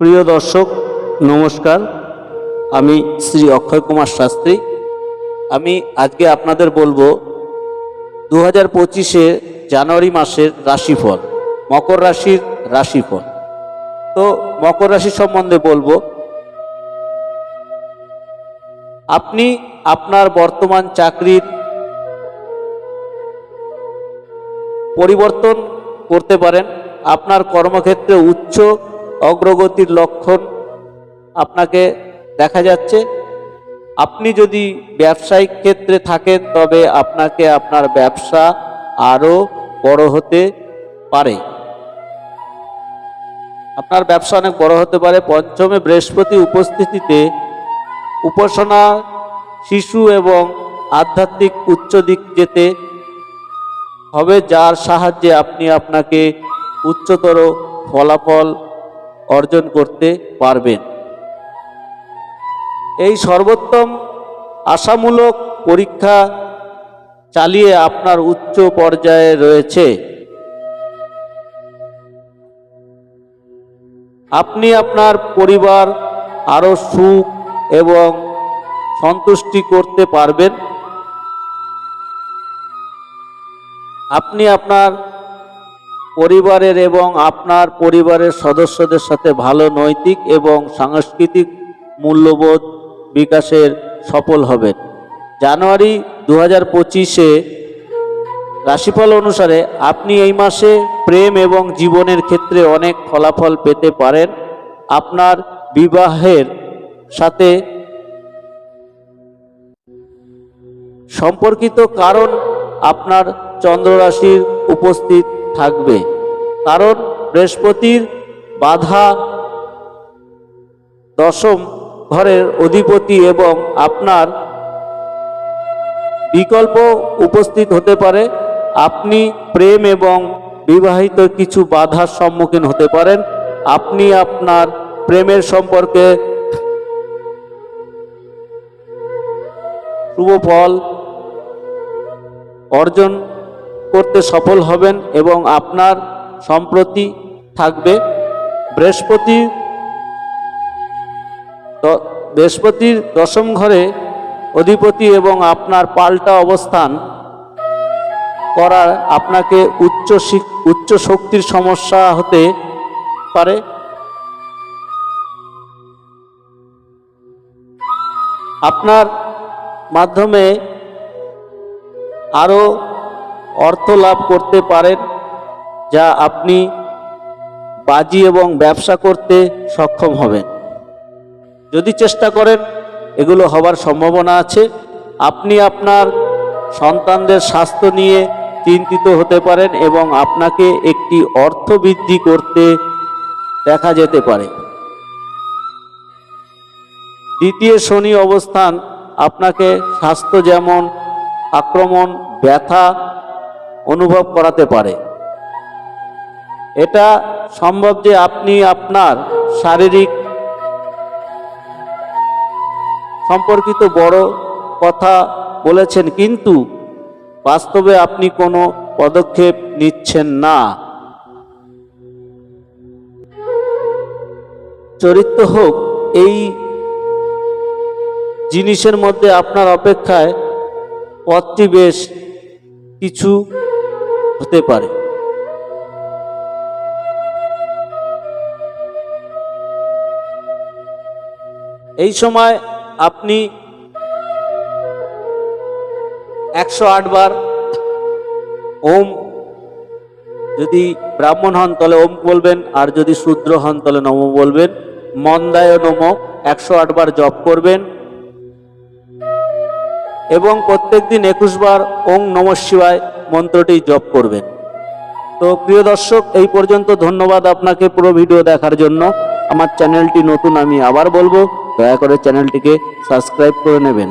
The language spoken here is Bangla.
প্রিয় দর্শক, নমস্কার। আমি শ্রী অক্ষয় কুমার শাস্ত্রী। আমি আজকে আপনাদের বলব দু হাজার পঁচিশে জানুয়ারি মাসের রাশিফল, মকর রাশির রাশিফল। তো, মকর রাশি সম্বন্ধে বলব, আপনি আপনার বর্তমান চাকরির পরিবর্তন করতে পারেন। আপনার কর্মক্ষেত্রে উচ্চ অগ্রগতির লক্ষণ আপনাকে দেখা যাচ্ছে। আপনি যদি ব্যবসায়িক ক্ষেত্রে থাকেন, তবে আপনাকে আপনার ব্যবসা আরও বড় হতে পারে। আপনার ব্যবসা অনেক বড় হতে পারে। পঞ্চমে বৃহস্পতি উপস্থিতিতে উপাসনা, শিশু এবং আধ্যাত্মিক উচ্চ দিক যেতে হবে, যার সাহায্যে আপনি আপনাকে উচ্চতর ফলাফল অর্জন করতে পারবেন। এই সর্বোত্তম আশামূলক পরীক্ষা চালিয়ে আপনার উচ্চ পর্যায়ে রয়েছে। আপনি আপনার পরিবার আরও সুখ এবং সন্তুষ্টি করতে পারবেন। আপনি আপনার পরিবারের এবং আপনার পরিবারের সদস্যদের সাথে ভালো নৈতিক এবং সাংস্কৃতিক মূল্যবোধ বিকাশের সফল হবেন। জানুয়ারি দু হাজার পঁচিশে রাশিফল অনুসারে আপনি এই মাসে প্রেম এবং জীবনের ক্ষেত্রে অনেক ফলাফল পেতে পারেন। আপনার বিবাহের সাথে সম্পর্কিত কারণ আপনার চন্দ্ররাশির উপস্থিত থাকবে। কারণ বৃহস্পতির বাধা দশম ঘরের অধিপতি এবং আপনার বিকল্প উপস্থিত হতে পারে। আপনি প্রেম এবং বিবাহিত কিছু বাধার সম্মুখীন হতে পারেন। আপনি আপনার প্রেমের সম্পর্কে শুভ ফল অর্জন করতে সফল হবেন এবং আপনার সম্প্রতি থাকবে বৃহস্পতি বৃহস্পতির দশম ঘরে অধিপতি এবং আপনার পাল্টা অবস্থান করার আপনাকে উচ্চ উচ্চ শক্তির সমস্যা হতে পারে। আপনার মাধ্যমে আরও অর্থ লাভ করতে পারেন, যা আপনি বাজি এবং ব্যবসা করতে সক্ষম হবেন। যদি চেষ্টা করেন, এগুলো হবার সম্ভাবনা আছে। আপনি আপনার সন্তানদের স্বাস্থ্য নিয়ে চিন্তিত হতে পারেন এবং আপনাকে একটি অর্থ বৃদ্ধি করতে দেখা যেতে পারে। দ্বিতীয় শনি অবস্থান, আপনাকে স্বাস্থ্য যেমন আক্রমণ, ব্যথা অনুভব করাতে পারে। এটা সম্ভব যে আপনি আপনার শারীরিক সম্পর্কিত বড় কথা বলেছেন, কিন্তু বাস্তবে আপনি কোনো পদক্ষেপ নিচ্ছেন না। চরিত্র হোক, এই জিনিসের মধ্যে আপনার অপেক্ষায় পথটি বেশ কিছু হতে পারে। এই সময় আপনি একশো বার ওম, যদি ব্রাহ্মণ হন তাহলে ওম বলবেন, আর যদি শূদ্র হন তাহলে নম বলবেন। মন্দায় নম, একশো বার জপ করবেন। এবং প্রত্যেকদিন একুশ বার ওং নম শিবায় মন্ত্রটি জপ করবেন। তো প্রিয় দর্শক, এই পর্যন্ত ধন্যবাদ আপনাকে পুরো ভিডিও দেখার জন্য। আমার চ্যানেলটি নতুন, আমি আবার বলব, দয়া করে চ্যানেলটিকে সাবস্ক্রাইব করে নেবেন।